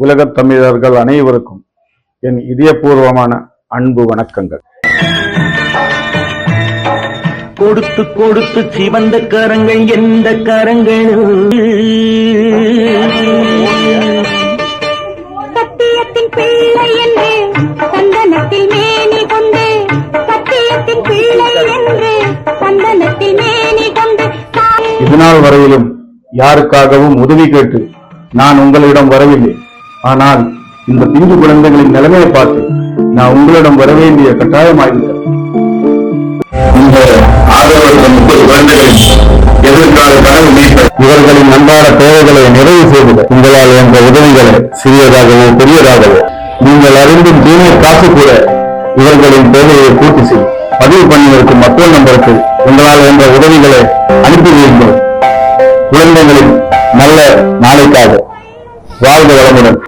உலகத் தமிழர்கள் அனைவருக்கும் என் இதயபூர்வமான அன்பு வணக்கங்கள். கொடுத்து கொடுத்து சிவந்த கரங்கள் எந்த கரங்கள்? சத்தியத்தின் பிள்ளை என்று சந்தனத்தில் மேனி கொண்டு சத்தியத்தின் பிள்ளை என்று சந்தனத்தில் மேனி கொண்டு இதுநாள் வரையிலும் யாருக்காகவும் உதவி கேட்டு நான் உங்களிடம் வரவில்லை. ஆனால் இந்த பிஞ்சு குழந்தைகளின் நிலைமையை பார்த்து நான் உங்களிடம் வர வேண்டிய கட்டாயமாகிவிட்டது இந்த ஆதரவற்ற முப்பது குழந்தைகளின் எதிர்கால கனவு மீட்ப இவர்களின் அன்றாட தேவைகளை நிறைவு செய்வது உங்களால் என்ற உதவிகளை சிறியதாகவோ பெரியதாகவோ நீங்கள் அறிந்தும் தீமை காசு கூட இவர்களின் தேவையை பூர்த்தி செய்யும். பதிவு பண்ணியிருக்கும் மற்றொரு நம்பருக்கு உங்களால் என்ற உதவிகளை அனுப்பி வையுங்கள். குழந்தைகளின் நல்ல நாளைக்காக. வாழ்க வளமுடன்.